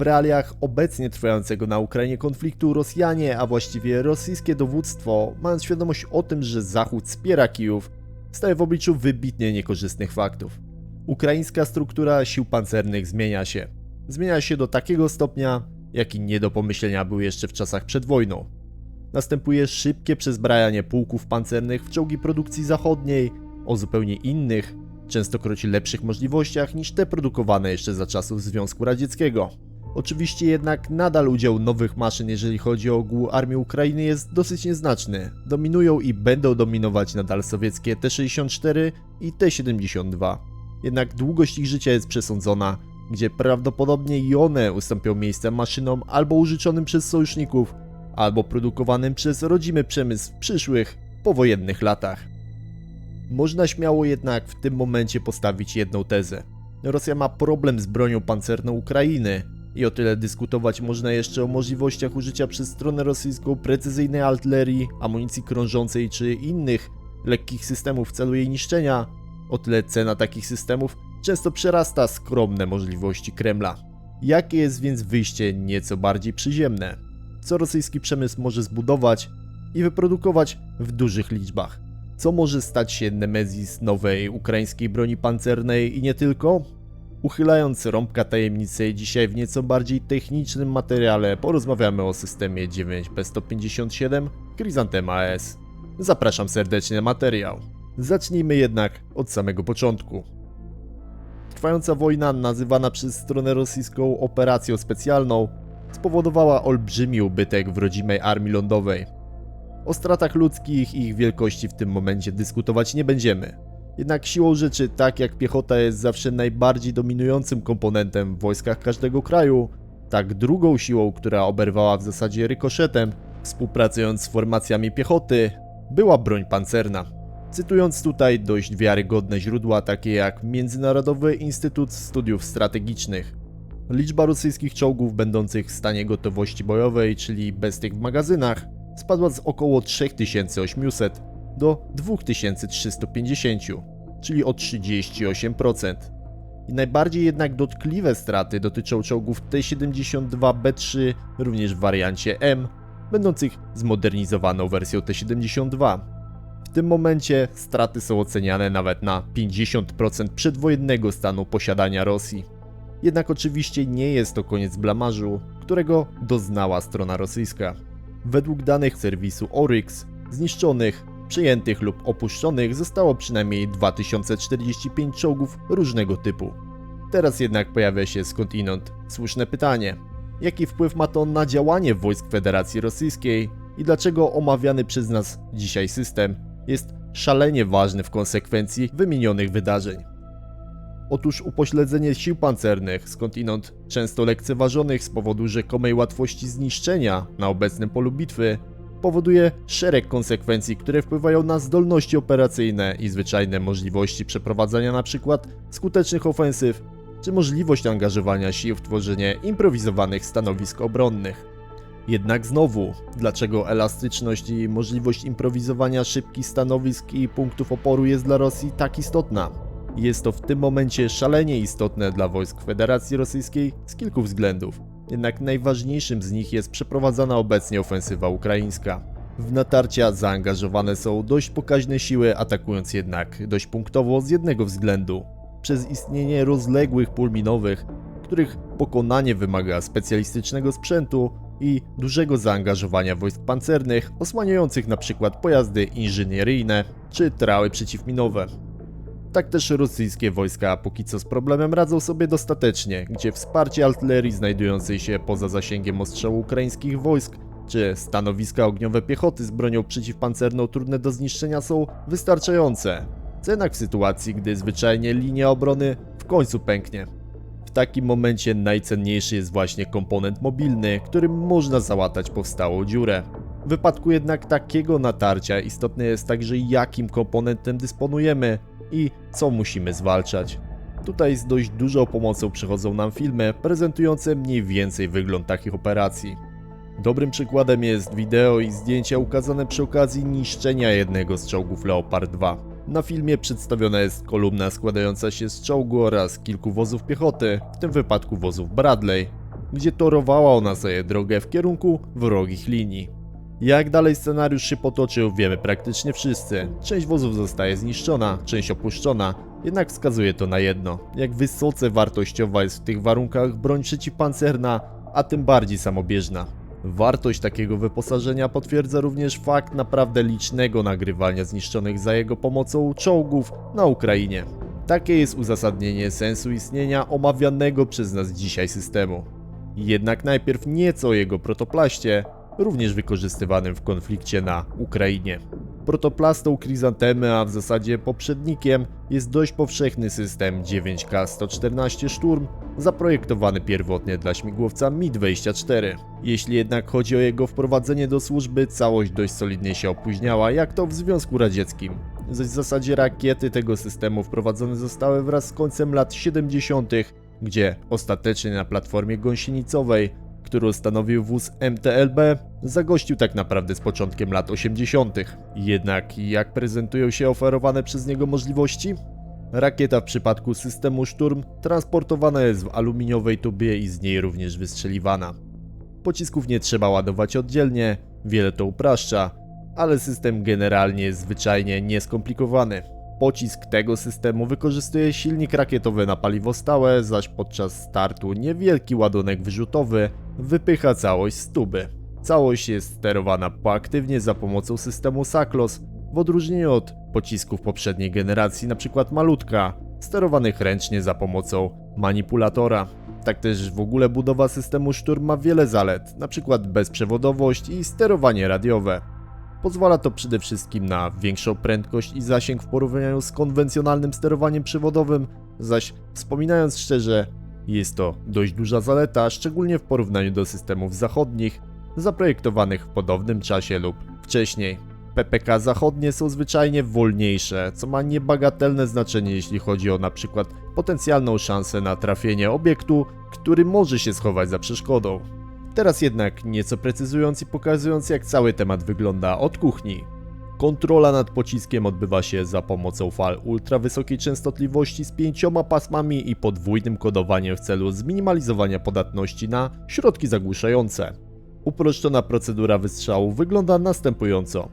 W realiach obecnie trwającego na Ukrainie konfliktu Rosjanie, a właściwie rosyjskie dowództwo, mając świadomość o tym, że Zachód wspiera Kijów, staje w obliczu wybitnie niekorzystnych faktów. Ukraińska struktura sił pancernych zmienia się. Zmienia się do takiego stopnia, jaki nie do pomyślenia był jeszcze w czasach przed wojną. Następuje szybkie przezbrajanie pułków pancernych w czołgi produkcji zachodniej o zupełnie innych, częstokroć lepszych możliwościach niż te produkowane jeszcze za czasów Związku Radzieckiego. Oczywiście jednak nadal udział nowych maszyn, jeżeli chodzi o ogół armii Ukrainy, jest dosyć nieznaczny. Dominują i będą dominować nadal sowieckie T-64 i T-72. Jednak długość ich życia jest przesądzona, gdzie prawdopodobnie i one ustąpią miejsca maszynom albo użyczonym przez sojuszników, albo produkowanym przez rodzimy przemysł w przyszłych, powojennych latach. Można śmiało jednak w tym momencie postawić jedną tezę. Rosja ma problem z bronią pancerną Ukrainy i o tyle dyskutować można jeszcze o możliwościach użycia przez stronę rosyjską precyzyjnej artylerii, amunicji krążącej czy innych lekkich systemów w celu jej niszczenia, o tyle cena takich systemów często przerasta skromne możliwości Kremla. Jakie jest więc wyjście nieco bardziej przyziemne? Co rosyjski przemysł może zbudować i wyprodukować w dużych liczbach? Co może stać się Nemezis nowej ukraińskiej broni pancernej i nie tylko? Uchylając rąbka tajemnicy, dzisiaj w nieco bardziej technicznym materiale porozmawiamy o systemie 9P157 Chrysanthema S. Zapraszam serdecznie na materiał. Zacznijmy jednak od samego początku. Trwająca wojna, nazywana przez stronę rosyjską operacją specjalną, spowodowała olbrzymi ubytek w rodzimej armii lądowej. O stratach ludzkich i ich wielkości w tym momencie dyskutować nie będziemy. Jednak siłą rzeczy, tak jak piechota jest zawsze najbardziej dominującym komponentem w wojskach każdego kraju, tak drugą siłą, która oberwała w zasadzie rykoszetem, współpracując z formacjami piechoty, była broń pancerna. Cytując tutaj dość wiarygodne źródła takie jak Międzynarodowy Instytut Studiów Strategicznych. Liczba rosyjskich czołgów będących w stanie gotowości bojowej, czyli bez tych w magazynach, spadła z około 3800 do 2350, czyli o 38%. I najbardziej jednak dotkliwe straty dotyczą czołgów T-72B3, również w wariancie M, będących zmodernizowaną wersją T-72. W tym momencie straty są oceniane nawet na 50% przedwojennego stanu posiadania Rosji. Jednak oczywiście nie jest to koniec blamarzu, którego doznała strona rosyjska. Według danych serwisu Oryx, zniszczonych, przejętych lub opuszczonych zostało przynajmniej 2045 czołgów różnego typu. Teraz jednak pojawia się skądinąd słuszne pytanie. Jaki wpływ ma to na działanie wojsk Federacji Rosyjskiej i dlaczego omawiany przez nas dzisiaj system jest szalenie ważny w konsekwencji wymienionych wydarzeń? Otóż upośledzenie sił pancernych, skądinąd często lekceważonych z powodu rzekomej łatwości zniszczenia na obecnym polu bitwy, powoduje szereg konsekwencji, które wpływają na zdolności operacyjne i zwyczajne możliwości przeprowadzania np. skutecznych ofensyw, czy możliwość angażowania sił w tworzenie improwizowanych stanowisk obronnych. Jednak znowu, dlaczego elastyczność i możliwość improwizowania szybkich stanowisk i punktów oporu jest dla Rosji tak istotna? Jest to w tym momencie szalenie istotne dla wojsk Federacji Rosyjskiej z kilku względów. Jednak najważniejszym z nich jest przeprowadzana obecnie ofensywa ukraińska. W natarcia zaangażowane są dość pokaźne siły, atakując jednak dość punktowo z jednego względu. Przez istnienie rozległych pól minowych, których pokonanie wymaga specjalistycznego sprzętu i dużego zaangażowania wojsk pancernych, osłaniających np. pojazdy inżynieryjne czy trały przeciwminowe. Tak też rosyjskie wojska póki co z problemem radzą sobie dostatecznie, gdzie wsparcie artylerii znajdującej się poza zasięgiem ostrzału ukraińskich wojsk, czy stanowiska ogniowe piechoty z bronią przeciwpancerną trudne do zniszczenia są wystarczające. Co jednak w sytuacji, gdy zwyczajnie linia obrony w końcu pęknie. W takim momencie najcenniejszy jest właśnie komponent mobilny, którym można załatać powstałą dziurę. W wypadku jednak takiego natarcia istotne jest także jakim komponentem dysponujemy, i co musimy zwalczać. Tutaj z dość dużą pomocą przychodzą nam filmy prezentujące mniej więcej wygląd takich operacji. Dobrym przykładem jest wideo i zdjęcia ukazane przy okazji niszczenia jednego z czołgów Leopard 2. Na filmie przedstawiona jest kolumna składająca się z czołgu oraz kilku wozów piechoty, w tym wypadku wozów Bradley, gdzie torowała ona sobie drogę w kierunku wrogich linii. Jak dalej scenariusz się potoczył, wiemy praktycznie wszyscy. Część wozów zostaje zniszczona, część opuszczona, jednak wskazuje to na jedno: jak wysoce wartościowa jest w tych warunkach broń przeciwpancerna, a tym bardziej samobieżna. Wartość takiego wyposażenia potwierdza również fakt naprawdę licznego nagrywania zniszczonych za jego pomocą czołgów na Ukrainie. Takie jest uzasadnienie sensu istnienia omawianego przez nas dzisiaj systemu. Jednak najpierw nieco o jego protoplaście, również wykorzystywanym w konflikcie na Ukrainie. Protoplastą Chryzantemy, a w zasadzie poprzednikiem, jest dość powszechny system 9K114 Szturm, zaprojektowany pierwotnie dla śmigłowca Mi-24. Jeśli jednak chodzi o jego wprowadzenie do służby, całość dość solidnie się opóźniała, jak to w Związku Radzieckim. Zaś w zasadzie rakiety tego systemu wprowadzone zostały wraz z końcem lat 70., gdzie ostatecznie na platformie gąsienicowej którą stanowił wóz MTLB, zagościł tak naprawdę z początkiem lat 80. Jednak jak prezentują się oferowane przez niego możliwości? Rakieta w przypadku systemu Szturm transportowana jest w aluminiowej tubie i z niej również wystrzeliwana. Pocisków nie trzeba ładować oddzielnie, wiele to upraszcza, ale system generalnie jest zwyczajnie nieskomplikowany. Pocisk tego systemu wykorzystuje silnik rakietowy na paliwo stałe, zaś podczas startu niewielki ładunek wyrzutowy wypycha całość z tuby. Całość jest sterowana poaktywnie za pomocą systemu SACLOS, w odróżnieniu od pocisków poprzedniej generacji, np. malutka, sterowanych ręcznie za pomocą manipulatora. Tak też w ogóle budowa systemu Szturm ma wiele zalet, np. bezprzewodowość i sterowanie radiowe. Pozwala to przede wszystkim na większą prędkość i zasięg w porównaniu z konwencjonalnym sterowaniem przewodowym, zaś wspominając szczerze, jest to dość duża zaleta, szczególnie w porównaniu do systemów zachodnich, zaprojektowanych w podobnym czasie lub wcześniej. PPK zachodnie są zwyczajnie wolniejsze, co ma niebagatelne znaczenie jeśli chodzi o przykład potencjalną szansę na trafienie obiektu, który może się schować za przeszkodą. Teraz jednak nieco precyzując i pokazując jak cały temat wygląda od kuchni. Kontrola nad pociskiem odbywa się za pomocą fal ultrawysokiej częstotliwości z pięcioma pasmami i podwójnym kodowaniem w celu zminimalizowania podatności na środki zagłuszające. Uproszczona procedura wystrzału wygląda następująco.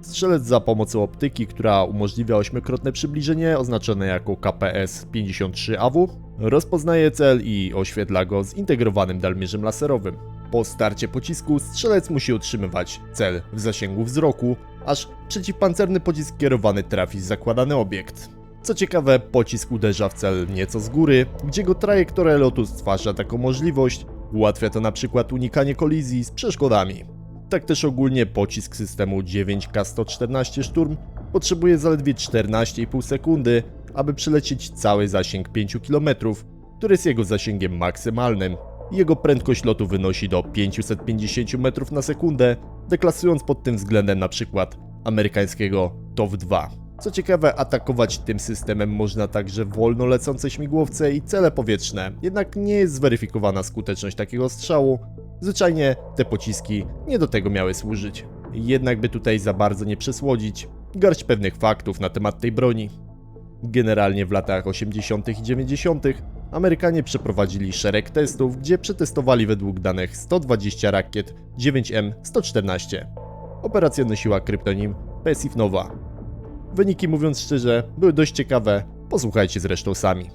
Strzelec za pomocą optyki, która umożliwia ośmiokrotne przybliżenie oznaczone jako KPS 53AW, rozpoznaje cel i oświetla go zintegrowanym dalmierzem laserowym. Po starcie pocisku strzelec musi utrzymywać cel w zasięgu wzroku, aż przeciwpancerny pocisk kierowany trafi w zakładany obiekt. Co ciekawe, pocisk uderza w cel nieco z góry, gdzie jego trajektoria lotu stwarza taką możliwość, ułatwia to na przykład unikanie kolizji z przeszkodami. Tak też ogólnie pocisk systemu 9K114 Szturm potrzebuje zaledwie 14,5 sekundy, aby przelecieć cały zasięg 5 km, który jest jego zasięgiem maksymalnym. Jego prędkość lotu wynosi do 550 metrów na sekundę, deklasując pod tym względem przykład amerykańskiego TOW-2. Co ciekawe, atakować tym systemem można także wolno lecące śmigłowce i cele powietrzne, jednak nie jest zweryfikowana skuteczność takiego strzału. Zwyczajnie te pociski nie do tego miały służyć. Jednak by tutaj za bardzo nie przesłodzić, garść pewnych faktów na temat tej broni. Generalnie w latach 80. i 90. Amerykanie przeprowadzili szereg testów, gdzie przetestowali według danych 120 rakiet 9M114. Operacja nosiła kryptonim Pesif Nova. Wyniki, mówiąc szczerze, były dość ciekawe, posłuchajcie zresztą sami.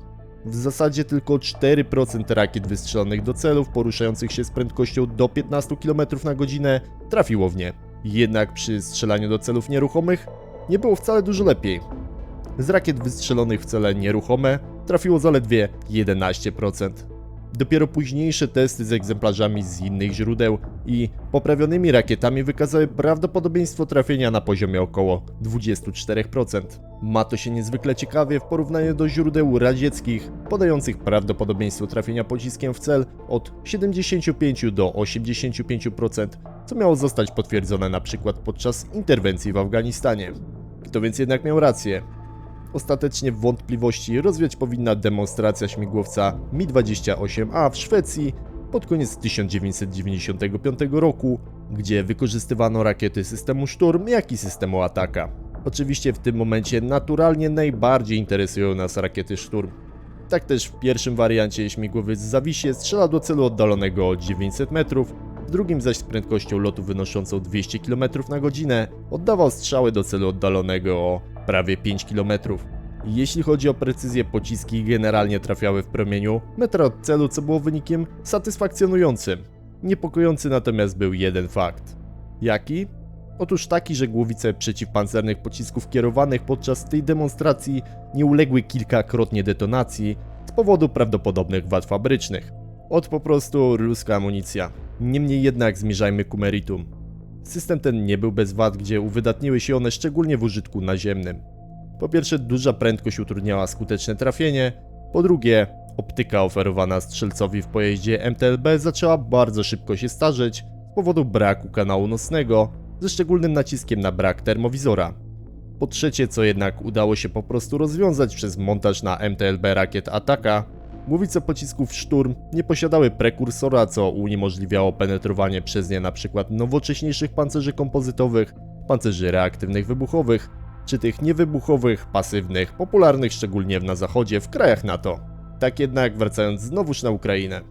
W zasadzie tylko 4% rakiet wystrzelonych do celów poruszających się z prędkością do 15 km na godzinę trafiło w nie. Jednak przy strzelaniu do celów nieruchomych nie było wcale dużo lepiej. Z rakiet wystrzelonych w cele nieruchome trafiło zaledwie 11%. Dopiero późniejsze testy z egzemplarzami z innych źródeł i poprawionymi rakietami wykazały prawdopodobieństwo trafienia na poziomie około 24%. Ma to się niezwykle ciekawie w porównaniu do źródeł radzieckich, podających prawdopodobieństwo trafienia pociskiem w cel od 75 do 85%, co miało zostać potwierdzone na przykład podczas interwencji w Afganistanie. Kto więc jednak miał rację? Ostatecznie wątpliwości rozwiać powinna demonstracja śmigłowca Mi-28A w Szwecji pod koniec 1995 roku, gdzie wykorzystywano rakiety systemu Szturm, jak i systemu Ataka. Oczywiście w tym momencie naturalnie najbardziej interesują nas rakiety Szturm. Tak też w pierwszym wariancie śmigłowiec Zawisie strzela do celu oddalonego o 900 metrów, w drugim zaś z prędkością lotu wynoszącą 200 km na godzinę oddawał strzały do celu oddalonego o prawie 5 km. Jeśli chodzi o precyzję, pociski generalnie trafiały w promieniu metra od celu, co było wynikiem satysfakcjonującym. Niepokojący natomiast był jeden fakt. Jaki? Otóż taki, że głowice przeciwpancernych pocisków kierowanych podczas tej demonstracji nie uległy kilkakrotnie detonacji z powodu prawdopodobnych wad fabrycznych. Od po prostu ruska amunicja. Niemniej jednak zmierzajmy ku meritum. System ten nie był bez wad, gdzie uwydatniły się one szczególnie w użytku naziemnym. Po pierwsze, duża prędkość utrudniała skuteczne trafienie. Po drugie, optyka oferowana strzelcowi w pojeździe MTLB zaczęła bardzo szybko się starzeć z powodu braku kanału nocnego, ze szczególnym naciskiem na brak termowizora. Po trzecie, co jednak udało się po prostu rozwiązać przez montaż na MTLB rakiet Ataka, głowice pocisków Szturm nie posiadały prekursora, co uniemożliwiało penetrowanie przez nie np. nowocześniejszych pancerzy kompozytowych, pancerzy reaktywnych wybuchowych, czy tych niewybuchowych, pasywnych, popularnych szczególnie na zachodzie w krajach NATO. Tak jednak, wracając znowuż na Ukrainę.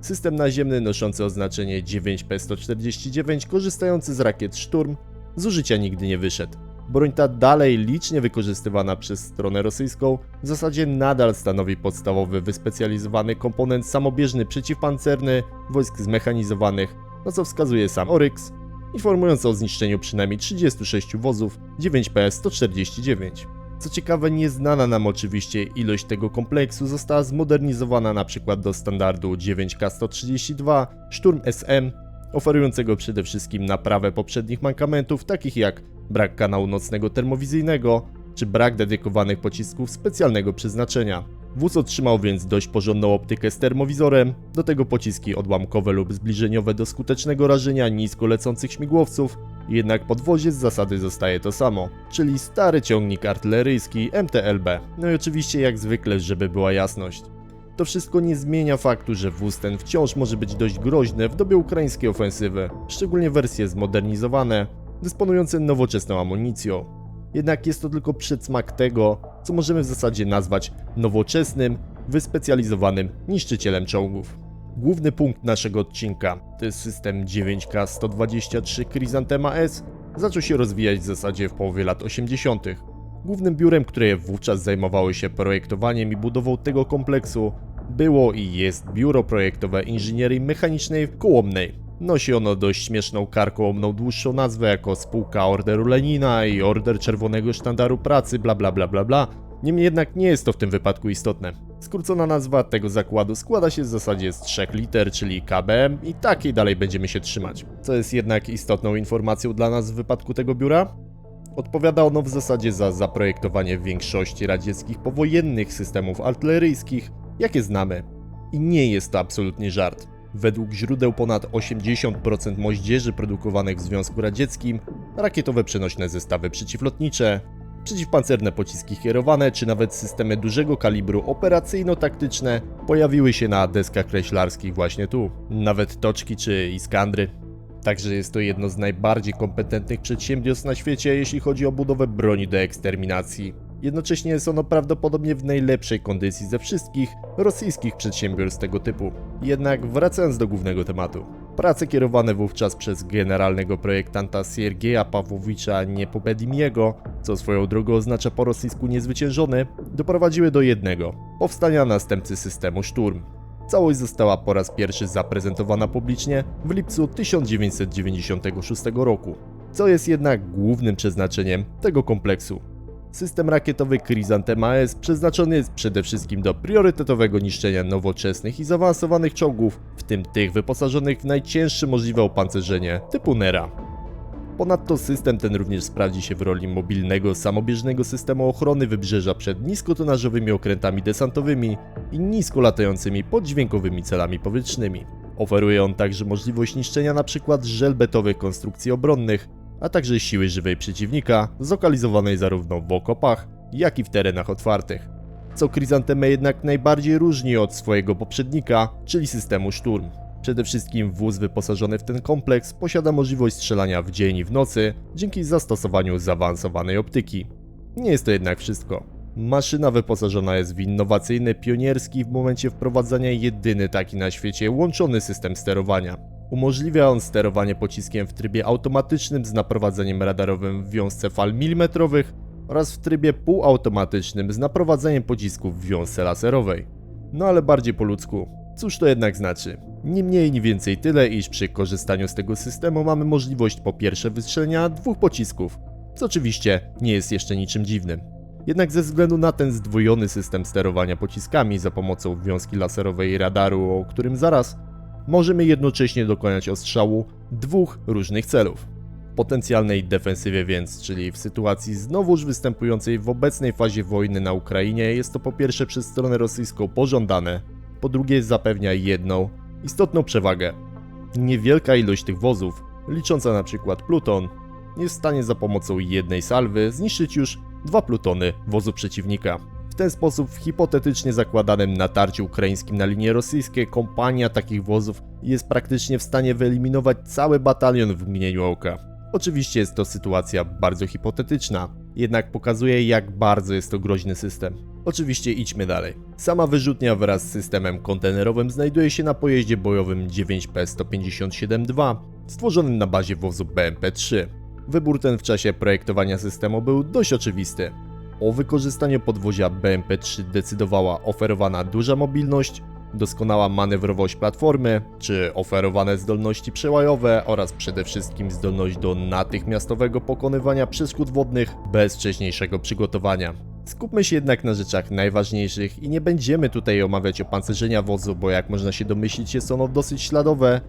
System naziemny noszący oznaczenie 9P149, korzystający z rakiet Szturm, z użycia nigdy nie wyszedł. Broń ta dalej licznie wykorzystywana przez stronę rosyjską, w zasadzie nadal stanowi podstawowy wyspecjalizowany komponent samobieżny przeciwpancerny wojsk zmechanizowanych, na co wskazuje sam Oryx, informując o zniszczeniu przynajmniej 36 wozów 9PS-149. Co ciekawe, nieznana nam oczywiście ilość tego kompleksu została zmodernizowana na przykład do standardu 9K132 Sturm SM, oferującego przede wszystkim naprawę poprzednich mankamentów, takich jak brak kanału nocnego termowizyjnego, czy brak dedykowanych pocisków specjalnego przeznaczenia. Wóz otrzymał więc dość porządną optykę z termowizorem, do tego pociski odłamkowe lub zbliżeniowe do skutecznego rażenia nisko lecących śmigłowców, jednak podwozie z zasady zostaje to samo, czyli stary ciągnik artyleryjski MTLB. No i oczywiście jak zwykle, żeby była jasność. To wszystko nie zmienia faktu, że wóz ten wciąż może być dość groźny w dobie ukraińskiej ofensywy, szczególnie wersje zmodernizowane, dysponujące nowoczesną amunicją. Jednak jest to tylko przedsmak tego, co możemy w zasadzie nazwać nowoczesnym, wyspecjalizowanym niszczycielem czołgów. Główny punkt naszego odcinka to jest system 9K123 Chrysanthema S, zaczął się rozwijać w zasadzie w połowie lat 80. Głównym biurem, które wówczas zajmowało się projektowaniem i budową tego kompleksu, było i jest Biuro Projektowe Inżynierii Mechanicznej w Kołomnej. Nosi ono dość śmieszną karkołomną dłuższą nazwę jako spółka Orderu Lenina i Order Czerwonego Sztandaru Pracy bla bla bla bla bla. Niemniej jednak nie jest to w tym wypadku istotne. Skrócona nazwa tego zakładu składa się w zasadzie z trzech liter, czyli KBM i takiej dalej będziemy się trzymać. Co jest jednak istotną informacją dla nas w wypadku tego biura? Odpowiada ono w zasadzie za zaprojektowanie większości radzieckich powojennych systemów artyleryjskich, jakie znamy. I nie jest to absolutnie żart. Według źródeł ponad 80% moździerzy produkowanych w Związku Radzieckim, rakietowe przenośne zestawy przeciwlotnicze, przeciwpancerne pociski kierowane, czy nawet systemy dużego kalibru operacyjno-taktyczne pojawiły się na deskach kreślarskich właśnie tu. Nawet toczki czy iskandry. Także jest to jedno z najbardziej kompetentnych przedsiębiorstw na świecie, jeśli chodzi o budowę broni do eksterminacji. Jednocześnie jest ono prawdopodobnie w najlepszej kondycji ze wszystkich rosyjskich przedsiębiorstw tego typu. Jednak wracając do głównego tematu. Prace kierowane wówczas przez generalnego projektanta Siergieja Pawłowicza Niepobedimiego, co swoją drogą oznacza po rosyjsku niezwyciężony, doprowadziły do jednego powstania następcy systemu Szturm. Całość została po raz pierwszy zaprezentowana publicznie w lipcu 1996 roku, co jest jednak głównym przeznaczeniem tego kompleksu. System rakietowy Chrysanthema S przeznaczony jest przede wszystkim do priorytetowego niszczenia nowoczesnych i zaawansowanych czołgów, w tym tych wyposażonych w najcięższe możliwe opancerzenie typu Nera. Ponadto system ten również sprawdzi się w roli mobilnego, samobieżnego systemu ochrony wybrzeża przed niskotonażowymi okrętami desantowymi i nisko latającymi poddźwiękowymi celami powietrznymi. Oferuje on także możliwość niszczenia np. żelbetowych konstrukcji obronnych, a także siły żywej przeciwnika, zlokalizowanej zarówno w okopach, jak i w terenach otwartych. Co Chrysantemę jednak najbardziej różni od swojego poprzednika, czyli systemu Szturm. Przede wszystkim wóz wyposażony w ten kompleks posiada możliwość strzelania w dzień i w nocy dzięki zastosowaniu zaawansowanej optyki. Nie jest to jednak wszystko. Maszyna wyposażona jest w innowacyjny, pionierski w momencie wprowadzania jedyny taki na świecie łączony system sterowania. Umożliwia on sterowanie pociskiem w trybie automatycznym z naprowadzeniem radarowym w wiązce fal milimetrowych oraz w trybie półautomatycznym z naprowadzeniem pocisków w wiązce laserowej. No ale bardziej po ludzku. Cóż to jednak znaczy? Ni mniej, ni więcej tyle, iż przy korzystaniu z tego systemu mamy możliwość po pierwsze wystrzelenia dwóch pocisków, co oczywiście nie jest jeszcze niczym dziwnym. Jednak ze względu na ten zdwojony system sterowania pociskami za pomocą wiązki laserowej i radaru, o którym zaraz, możemy jednocześnie dokonać ostrzału dwóch różnych celów. W potencjalnej defensywie więc, czyli w sytuacji znowuż występującej w obecnej fazie wojny na Ukrainie, jest to po pierwsze przez stronę rosyjską pożądane, po drugie zapewnia jedną istotną przewagę. Niewielka ilość tych wozów, licząca na przykład pluton, jest w stanie za pomocą jednej salwy zniszczyć już dwa plutony wozu przeciwnika. Ten sposób w hipotetycznie zakładanym natarciu ukraińskim na linie rosyjskie kompania takich wozów jest praktycznie w stanie wyeliminować cały batalion w mgnieniu oka. Oczywiście jest to sytuacja bardzo hipotetyczna, jednak pokazuje jak bardzo jest to groźny system. Oczywiście idźmy dalej. Sama wyrzutnia wraz z systemem kontenerowym znajduje się na pojeździe bojowym 9P157-2, stworzonym na bazie wozu BMP-3. Wybór ten w czasie projektowania systemu był dość oczywisty. O wykorzystaniu podwozia BMP-3 decydowała oferowana duża mobilność, doskonała manewrowość platformy, czy oferowane zdolności przełajowe oraz przede wszystkim zdolność do natychmiastowego pokonywania przeszkód wodnych bez wcześniejszego przygotowania. Skupmy się jednak na rzeczach najważniejszych i nie będziemy tutaj omawiać opancerzenia wozu, bo jak można się domyślić jest ono dosyć śladowe,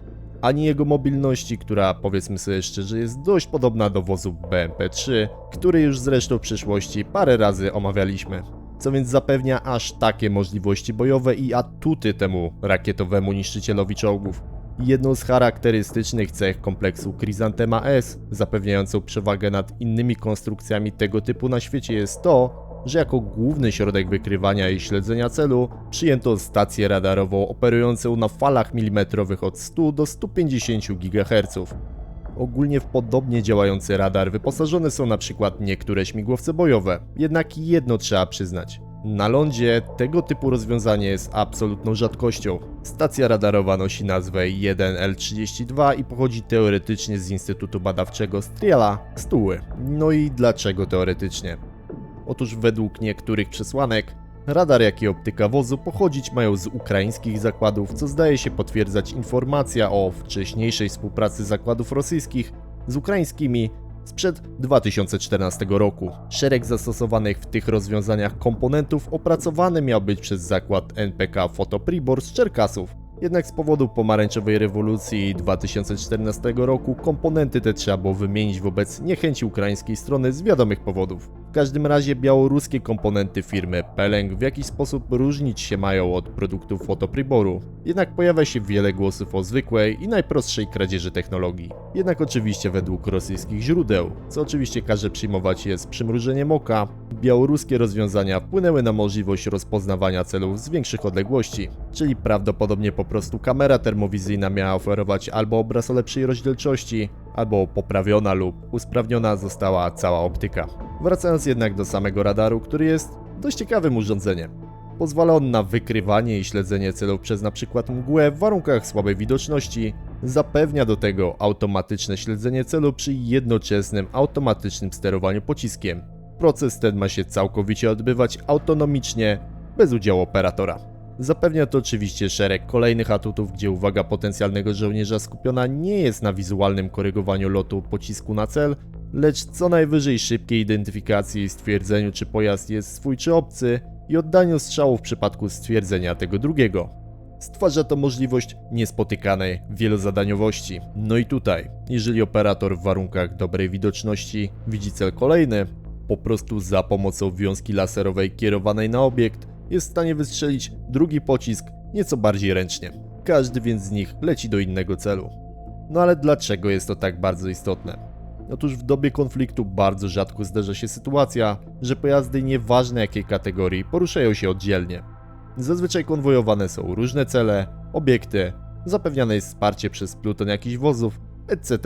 ani jego mobilności, która powiedzmy sobie szczerze jest dość podobna do wozu BMP-3, który już zresztą w przyszłości parę razy omawialiśmy. Co więc zapewnia aż takie możliwości bojowe i atuty temu rakietowemu niszczycielowi czołgów. Jedną z charakterystycznych cech kompleksu Chrysanthema S, zapewniającą przewagę nad innymi konstrukcjami tego typu na świecie jest to, że jako główny środek wykrywania i śledzenia celu przyjęto stację radarową operującą na falach milimetrowych od 100 do 150 GHz. Ogólnie w podobnie działający radar wyposażone są na przykład niektóre śmigłowce bojowe, jednak jedno trzeba przyznać. Na lądzie tego typu rozwiązanie jest absolutną rzadkością. Stacja radarowa nosi nazwę 1L32 i pochodzi teoretycznie z Instytutu Badawczego Striela z Tuły. No i dlaczego teoretycznie? Otóż według niektórych przesłanek radar jak i optyka wozu pochodzić mają z ukraińskich zakładów, co zdaje się potwierdzać informacja o wcześniejszej współpracy zakładów rosyjskich z ukraińskimi sprzed 2014 roku. Szereg zastosowanych w tych rozwiązaniach komponentów opracowany miał być przez zakład NPK Fotopribor z Czerkasów. Jednak z powodu pomarańczowej rewolucji 2014 roku komponenty te trzeba było wymienić wobec niechęci ukraińskiej strony z wiadomych powodów. W każdym razie białoruskie komponenty firmy Peleng w jakiś sposób różnić się mają od produktów Fotopriboru. Jednak pojawia się wiele głosów o zwykłej i najprostszej kradzieży technologii. Jednak oczywiście według rosyjskich źródeł, co oczywiście każe przyjmować je z przymrużeniem oka, białoruskie rozwiązania wpłynęły na możliwość rozpoznawania celów z większych odległości, czyli prawdopodobnie po prostu kamera termowizyjna miała oferować albo obraz o lepszej rozdzielczości, albo poprawiona lub usprawniona została cała optyka. Wracając jednak do samego radaru, który jest dość ciekawym urządzeniem. Pozwala on na wykrywanie i śledzenie celów przez np. mgłę w warunkach słabej widoczności, zapewnia do tego automatyczne śledzenie celu przy jednoczesnym automatycznym sterowaniu pociskiem. Proces ten ma się całkowicie odbywać autonomicznie, bez udziału operatora. Zapewnia to oczywiście szereg kolejnych atutów, gdzie uwaga potencjalnego żołnierza skupiona nie jest na wizualnym korygowaniu lotu pocisku na cel, lecz co najwyżej szybkiej identyfikacji i stwierdzeniu, czy pojazd jest swój czy obcy i oddaniu strzału w przypadku stwierdzenia tego drugiego. Stwarza to możliwość niespotykanej wielozadaniowości. No i tutaj, jeżeli operator w warunkach dobrej widoczności widzi cel kolejny, po prostu za pomocą wiązki laserowej kierowanej na obiekt jest w stanie wystrzelić drugi pocisk nieco bardziej ręcznie. Każdy więc z nich leci do innego celu. No ale dlaczego jest to tak bardzo istotne? Otóż w dobie konfliktu bardzo rzadko zdarza się sytuacja, że pojazdy nieważne jakiej kategorii poruszają się oddzielnie. Zazwyczaj konwojowane są różne cele, obiekty, zapewniane jest wsparcie przez pluton jakichś wozów, etc.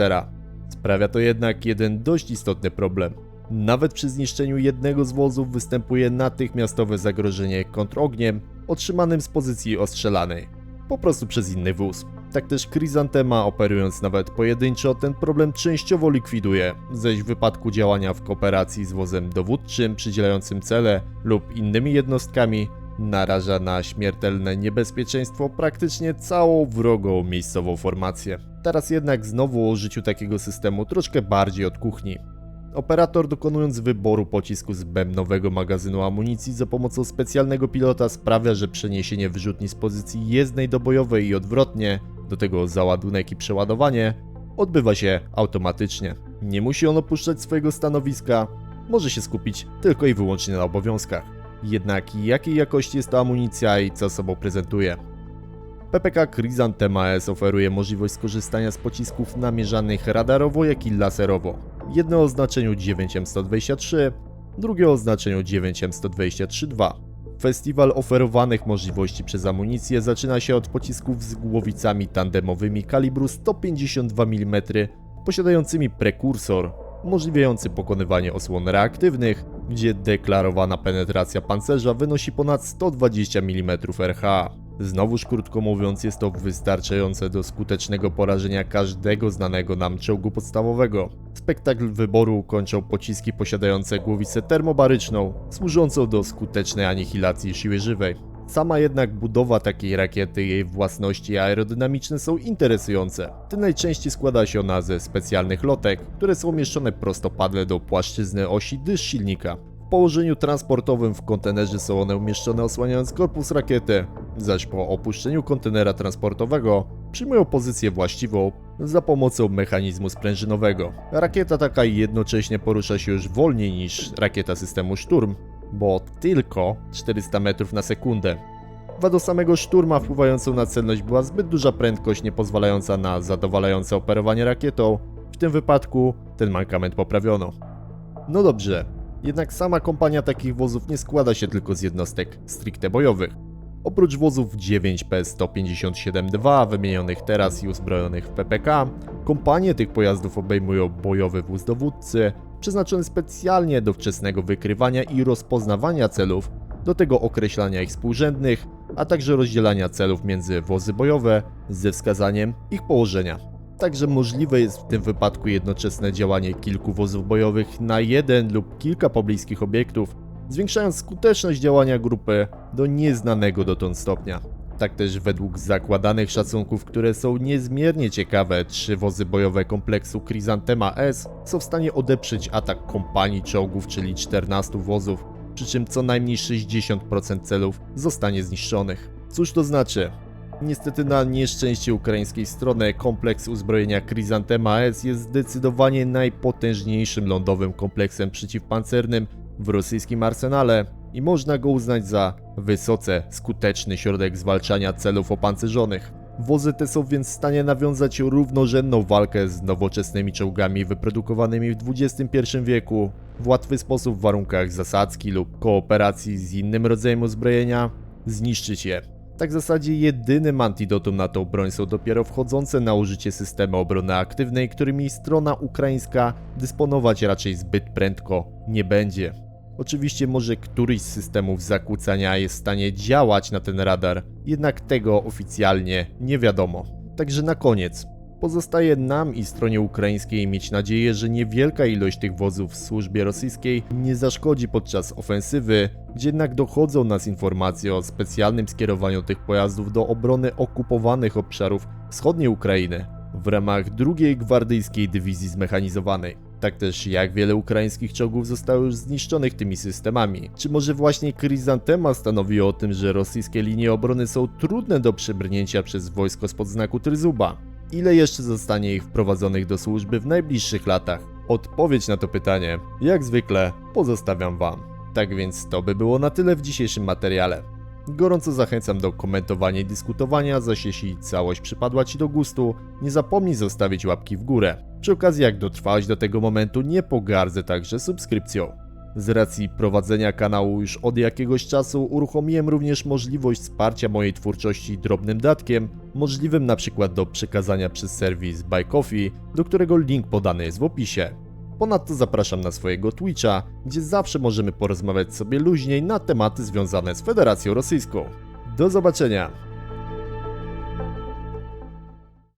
Sprawia to jednak jeden dość istotny problem. Nawet przy zniszczeniu jednego z wozów występuje natychmiastowe zagrożenie kontrogniem otrzymanym z pozycji ostrzelanej, po prostu przez inny wóz. Tak też Chryzantema, operując nawet pojedynczo, ten problem częściowo likwiduje, zaś w wypadku działania w kooperacji z wozem dowódczym przydzielającym cele lub innymi jednostkami, naraża na śmiertelne niebezpieczeństwo praktycznie całą wrogą miejscową formację. Teraz jednak znowu o użyciu takiego systemu troszkę bardziej od kuchni. Operator dokonując wyboru pocisku z bębnowego magazynu amunicji za pomocą specjalnego pilota sprawia, że przeniesienie wyrzutni z pozycji jezdnej do bojowej i odwrotnie, do tego załadunek i przeładowanie, odbywa się automatycznie. Nie musi on opuszczać swojego stanowiska, może się skupić tylko i wyłącznie na obowiązkach. Jednak jakiej jakości jest to amunicja i co sobą prezentuje? PPK Chrysanthema S oferuje możliwość skorzystania z pocisków namierzanych radarowo, jak i laserowo. Jedno o znaczeniu 9M123, drugie o znaczeniu 9M123-2. Festiwal oferowanych możliwości przez amunicję zaczyna się od pocisków z głowicami tandemowymi kalibru 152 mm, posiadającymi prekursor, umożliwiający pokonywanie osłon reaktywnych, gdzie deklarowana penetracja pancerza wynosi ponad 120 mm RHA. Znowuż krótko mówiąc, jest to wystarczające do skutecznego porażenia każdego znanego nam czołgu podstawowego. Spektakl wyboru kończą pociski posiadające głowicę termobaryczną, służącą do skutecznej anihilacji siły żywej. Sama jednak budowa takiej rakiety i jej własności aerodynamiczne są interesujące. Tym najczęściej składa się ona ze specjalnych lotek, które są umieszczone prostopadle do płaszczyzny osi dysz silnika. Położeniu transportowym w kontenerze są one umieszczone osłaniając korpus rakiety, zaś po opuszczeniu kontenera transportowego przyjmują pozycję właściwą za pomocą mechanizmu sprężynowego. Rakieta taka jednocześnie porusza się już wolniej niż rakieta systemu Szturm, bo tylko 400 metrów na sekundę. Wado samego szturma wpływającą na celność była zbyt duża prędkość nie pozwalająca na zadowalające operowanie rakietą. W tym wypadku ten mankament poprawiono. No dobrze, jednak sama kompania takich wozów nie składa się tylko z jednostek stricte bojowych. Oprócz wozów 9P157-2 wymienionych teraz i uzbrojonych w PPK, kompanie tych pojazdów obejmują bojowy wóz dowódcy, przeznaczony specjalnie do wczesnego wykrywania i rozpoznawania celów, do tego określania ich współrzędnych, a także rozdzielania celów między wozy bojowe ze wskazaniem ich położenia. Także możliwe jest w tym wypadku jednoczesne działanie kilku wozów bojowych na jeden lub kilka pobliskich obiektów, zwiększając skuteczność działania grupy do nieznanego dotąd stopnia. Tak też według zakładanych szacunków, które są niezmiernie ciekawe, trzy wozy bojowe kompleksu Chrysanthema S są w stanie odeprzeć atak kompanii czołgów, czyli 14 wozów, przy czym co najmniej 60% celów zostanie zniszczonych. Cóż to znaczy? Niestety na nieszczęście ukraińskiej strony kompleks uzbrojenia Chrysanthema S jest zdecydowanie najpotężniejszym lądowym kompleksem przeciwpancernym w rosyjskim arsenale i można go uznać za wysoce skuteczny środek zwalczania celów opancerzonych. Wozy te są więc w stanie nawiązać równorzędną walkę z nowoczesnymi czołgami wyprodukowanymi w XXI wieku w łatwy sposób w warunkach zasadzki lub kooperacji z innym rodzajem uzbrojenia, zniszczyć je. Tak w zasadzie jedynym antidotum na tą broń są dopiero wchodzące na użycie systemy obrony aktywnej, którymi strona ukraińska dysponować raczej zbyt prędko nie będzie. Oczywiście może któryś z systemów zakłócania jest w stanie działać na ten radar, jednak tego oficjalnie nie wiadomo. Także na koniec, Pozostaje nam i stronie ukraińskiej mieć nadzieję, że niewielka ilość tych wozów w służbie rosyjskiej nie zaszkodzi podczas ofensywy, gdzie jednak dochodzą nas informacje o specjalnym skierowaniu tych pojazdów do obrony okupowanych obszarów wschodniej Ukrainy w ramach drugiej gwardyjskiej dywizji zmechanizowanej. Tak też jak wiele ukraińskich czołgów zostało już zniszczonych tymi systemami. Czy może właśnie Chryzantema stanowi o tym, że rosyjskie linie obrony są trudne do przebrnięcia przez wojsko spod znaku Tryzuba? Ile jeszcze zostanie ich wprowadzonych do służby w najbliższych latach? Odpowiedź na to pytanie, jak zwykle, pozostawiam Wam. Tak więc to by było na tyle w dzisiejszym materiale. Gorąco zachęcam do komentowania i dyskutowania, zaś jeśli całość przypadła Ci do gustu, nie zapomnij zostawić łapki w górę. Przy okazji jak dotrwałeś do tego momentu, nie pogardzę także subskrypcją. Z racji prowadzenia kanału już od jakiegoś czasu uruchomiłem również możliwość wsparcia mojej twórczości drobnym datkiem, możliwym przykład do przekazania przez serwis Buy Coffee, do którego link podany jest w opisie. Ponadto zapraszam na swojego Twitcha, gdzie zawsze możemy porozmawiać sobie luźniej na tematy związane z Federacją Rosyjską. Do zobaczenia!